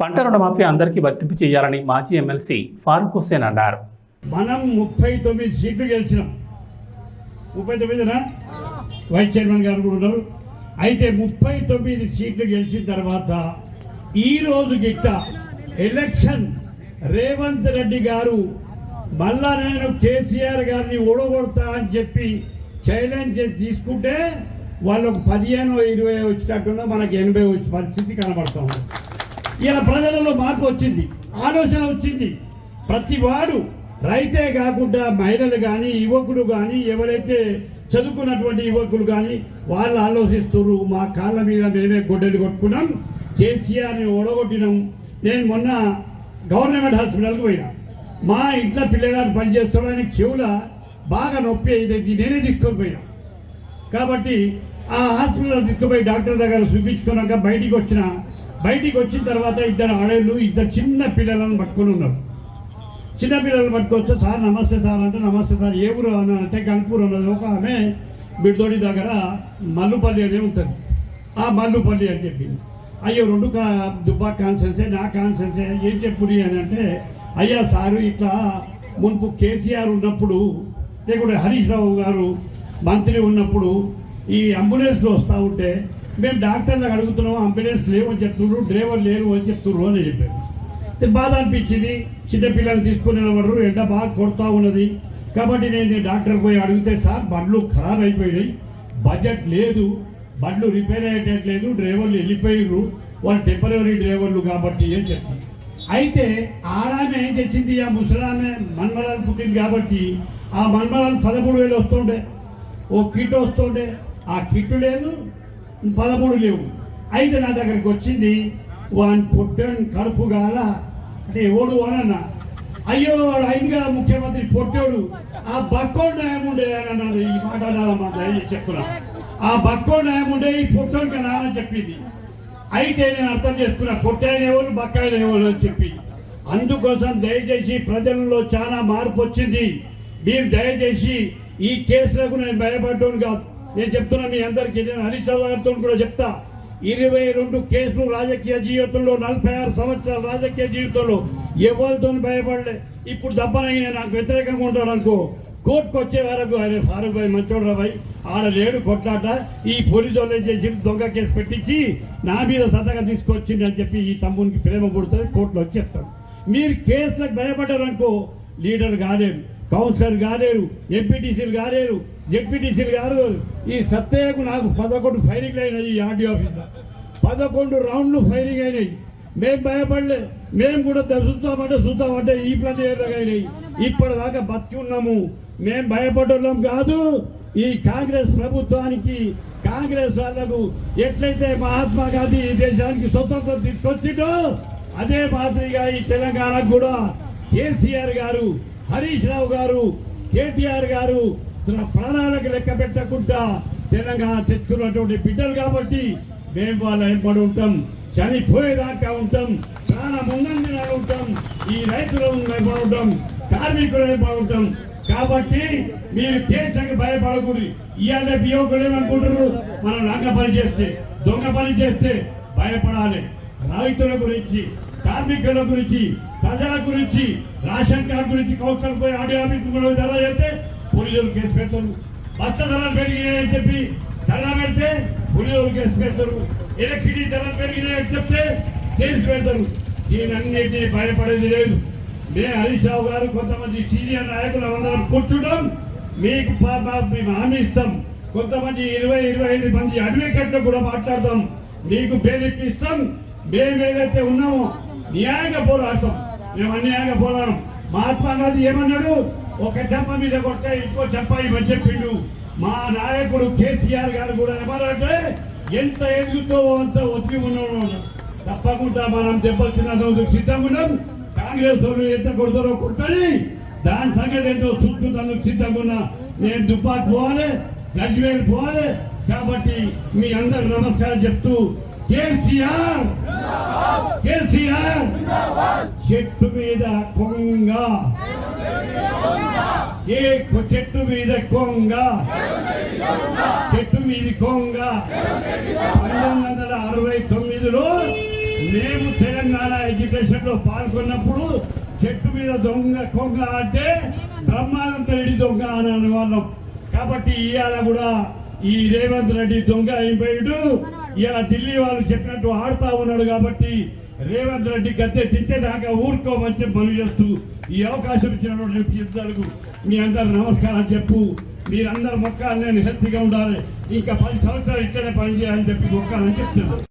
పంట రుణమాఫీ అందరికీ వర్తింపు చేయాలని మాజీ ఎమ్మెల్సీ ఫారూక్ హుస్సేన్ అన్నారు. మనం ముప్పై తొమ్మిది సీట్లు గెలిచినాం. ముప్పై తొమ్మిదినా? వైస్ చైర్మన్ గారు కూడా ఉన్నారు. అయితే ముప్పై తొమ్మిది సీట్లు గెలిచిన తర్వాత ఈ రోజు గిట్ట ఎలక్షన్ రేవంత్ రెడ్డి గారు మళ్ళా నేను కేసీఆర్ గారిని ఓడగొడతా అని చెప్పి ఛాలెంజ్ చేసి తీసుకుంటే వాళ్ళకు పదిహేను ఇరవై వచ్చినట్టున్న మనకు ఎనభై వచ్చే పరిస్థితి కనబడతా ఉంది. ఇలా ప్రజలలో మార్పు వచ్చింది ఆలోచన వచ్చింది. ప్రతి వాడు రైతే కాకుండా మహిళలు కానీ యువకులు కానీ ఎవరైతే చదువుకున్నటువంటి యువకులు కానీ వాళ్ళు ఆలోచిస్తున్నారు మా కాళ్ళ మీద మేమే గొడ్డలు కొట్టుకున్నాం కేసీఆర్ని ఓడగొట్టినాం. నేను మొన్న గవర్నమెంట్ హాస్పిటల్కి పోయినా. మా ఇంట్లో పిల్లగారు పనిచేస్తాడు ఆయన చెవుల బాగా నొప్పి అయితే నేనే తీసుకొని పోయినా. కాబట్టి ఆ హాస్పిటల్ తీసుకుపోయి డాక్టర్ దగ్గర చూపించుకున్నాక బయటికి వచ్చిన బయటికి వచ్చిన తర్వాత ఇద్దరు ఆడేళ్ళు ఇద్దరు చిన్న పిల్లలను పట్టుకొని ఉన్నారు. చిన్న పిల్లలు పట్టుకొస్తే సార్ నమస్తే సార్ అంటే నమస్తే సార్ ఏ ఊరు అని అంటే గన్పూర్ అన్నది. ఒక ఆమె బిడ్దోడి దగ్గర మల్లుపల్లి అనే ఉంటుంది. ఆ మల్లుపల్లి అని చెప్పింది. అయ్యో రెండు కా దుబ్బా కాన్సెన్సే నా కాన్సెన్సే ఏం చెప్పుని అని అంటే అయ్యా సారు ఇట్లా మునుపు కేసీఆర్ ఉన్నప్పుడు లేకుంటే హరీష్ రావు గారు మంత్రి ఉన్నప్పుడు ఈ అంబులెన్స్లో వస్తూ ఉంటే మేము డాక్టర్లకు అడుగుతున్నాం అంబులెన్స్ లేవు అని చెప్తున్నారు డ్రైవర్ లేరు అని చెప్తున్నారు అని చెప్పారు. బాధ అనిపించింది చిన్నపిల్లలు తీసుకుని నిలబడరు ఎండ బాగా కొడతా ఉన్నది. కాబట్టి నేను డాక్టర్ పోయి అడిగితే సార్ బండ్లు ఖరాబ్ అయిపోయినాయి బడ్జెట్ లేదు బండ్లు రిపేర్ అయ్యేటట్లేదు డ్రైవర్లు వెళ్ళిపోయారు వాళ్ళు టెంపరీ డ్రైవర్లు కాబట్టి అని చెప్పారు అయితే ఆడామె ఏం తెచ్చింది? ఆ ముసలామె మన్మరాలు పుట్టింది కాబట్టి ఆ మన్మరాలు పదమూడు వేలు వస్తుండే ఓ కిట్ వస్తుండే. ఆ కిట్ లేదు పదమూడు లేవు. అయితే నా దగ్గరికి వచ్చింది వాని పొట్టని కడుపు గాల. అంటే ఎవడు అనన్నా అయ్యో వాడు అయిందిగా ముఖ్యమంత్రి పొట్టోడు ఆ బక్కో న్యాయం ఉండే అని అన్నారు. ఈ మాట అన్నారమ్మా దయచేసి ఆ బక్కో న్యాయం ఉండే ఈ పొట్టోడు కదా అని చెప్పింది. అయితే నేను అర్థం చేసుకున్నా పొట్టాయన ఎవరు బక్కాయన ఎవరు అని చెప్పి. అందుకోసం దయచేసి ప్రజల్లో చాలా మార్పు వచ్చింది. మీరు దయచేసి ఈ కేసులకు నేను భయపడ్డాను కాదు. నేను చెప్తున్నా మీ అందరికీ నేను హరీష్ రావు గారితో కూడా చెప్తా. ఇరవై రెండు కేసులు రాజకీయ జీవితంలో నలభై ఆరు సంవత్సరాల రాజకీయ జీవితంలో ఎవరితో భయపడలే. ఇప్పుడు దెబ్బనైనా నాకు వ్యతిరేకంగా ఉంటాడు అనుకో. కోర్టుకు వచ్చే వరకు అరే ఫారూక్ భాయ్ మంచోడు భాయ్ ఆడ లేడు కొట్లాట. ఈ పోలీసులు చేసి దొంగ కేసు పెట్టించి నా మీద సతగా తీసుకొచ్చింది అని చెప్పి ఈ తమ్మునికి ప్రేమ పుడుతుంది కోర్టులో వచ్చి చెప్తాడు మీరు కేసులకు భయపడ్డారు అనుకో లీడర్ కాలేదు కౌన్సిలర్ కాలేరు ఎంపీటీసీలు కాలేరు జెడ్పీటీసీలు గారు ఈ సత్తయ్యకు నాకు పదకొండు ఫైరింగ్లు అయినాయి ఈ ఆర్డీ ఆఫీస్లో. పదకొండు రౌండ్లు ఫైరింగ్ అయినాయి. మేము భయపడలే. మేము కూడా చూద్దామంటే చూద్దామంటే ఈ ప్లాన్ అయినాయి. ఇప్పటిదాకా బతికి ఉన్నాము. మేము భయపడ్డం కాదు. ఈ కాంగ్రెస్ ప్రభుత్వానికి కాంగ్రెస్ వాళ్ళకు ఎట్లయితే మహాత్మా గాంధీ ఈ దేశానికి స్వతంత్రం తీసుకొచ్చిండో అదే మాదిరిగా ఈ తెలంగాణకు కూడా కేసీఆర్ గారు హరీష్ రావు గారు కేటీఆర్ గారు తన ప్రాణాలకు లెక్క పెట్టకుండా తెలంగాణ తెచ్చుకున్నటువంటి బిడ్డలు కాబట్టి మేము వాళ్ళ ఏర్పడి ఉంటాం. చనిపోయేదాకా ఉంటాం. ప్రాణం ఉన్నందున ఉంటాం. ఈ రైతులు ఏర్పడి ఉంటాం. కార్మికులు ఏర్పడి ఉంటాం. కాబట్టి మీరు కేసులకు భయపడకూడదు. ఇవాళ యువకులు ఏమనుకుంటారు? మనం రంగ పని చేస్తే దొంగ పని చేస్తే భయపడాలి. రైతుల గురించి కార్మికుల గురించి ప్రజల గురించి రేషన్ కార్డు గురించి కౌన్సిల్ పోయి ఆడియో కూడా ధర చేస్తే పోలీసులు కేసు పెడతారు. బస్సు ధరలు పెరిగినాయని చెప్పి ధర పెడితే పోలీసులు కేసు పెడతారు. ఎలక్ట్రిసిటీ ధరలు పెరిగినాయని చెప్తే కేసు పెడతారు. దీనన్నిటినీ భయపడేది లేదు. మే హరీష్ రావు గారు కొంతమంది సీనియర్ నాయకులు అందరం కూర్చుంటాం. మీకు మేము హామీ ఇస్తాం. కొంతమంది ఇరవై ఇరవై ఐదు మంది అడ్వకేట్లు కూడా మాట్లాడతాం. మీకు బెయిల్ ఇస్తాం మేము ఏదైతే ఉన్నామో న్యాయంగా పోరాడతాం మేము అన్యాయంగా పోరాడం మహాత్మా గాంధీ ఏమన్నాడు? ఒక చెప్ప మీద కొట్టే ఇంకో చెప్ప ఇవ్వని చెప్పిండు మా నాయకుడు కేసీఆర్ గారు కూడా ఏమన్నారంటే ఎంత ఎదుగుతో అంత ఒత్తిడి ఉన్నాడు. తప్పకుండా మనం దెబ్బతిన్నందుకు సిద్ధంగా ఉన్నాం. కాంగ్రెస్ ఎంత కొడతారో కొట్టని దాని సంగతి ఏంటో చూసుకుంటాను సిద్ధంగా ఉన్నా. నేను దుబ్బాకి పోవాలి గజ్వేల్ పోవాలి. కాబట్టి మీ అందరు నమస్కారం చెప్తూ కేసీఆర్ కేసీఆర్ చెట్టు మీద కొంగ. ఏ చెట్టు మీద కొంగ? చెట్టు మీద కొంగ. పంతొమ్మిది వందల అరవై తొమ్మిదిలో మేము తెలంగాణ ఎడ్యుకేషన్లో పాల్గొన్నప్పుడు చెట్టు మీద దొంగ కొంగ అంటే బ్రహ్మానంద రెడ్డి దొంగ అని అనేవాళ్ళం కాబట్టి ఇవాళ కూడా ఈ రేవంత్ రెడ్డి దొంగ అయిపోయాడు. ఇలా ఢిల్లీ వాళ్ళు చెప్పినట్టు ఆడుతా ఉన్నాడు కాబట్టి రేవంత్ రెడ్డి గద్దె దించేదాకా ఊరుకోమని చెప్పి మనవి చేస్తూ ఈ అవకాశం ఇచ్చినటువంటి ఇద్దరు మీ అందరు నమస్కారం చెప్పు. మీరందరు మొక్కాలని నేను హెల్తీగా ఉండాలి. ఇంకా పది సంవత్సరాలు ఇట్లనే పనిచేయాలని చెప్పి మొక్కాలని చెప్తున్నాను.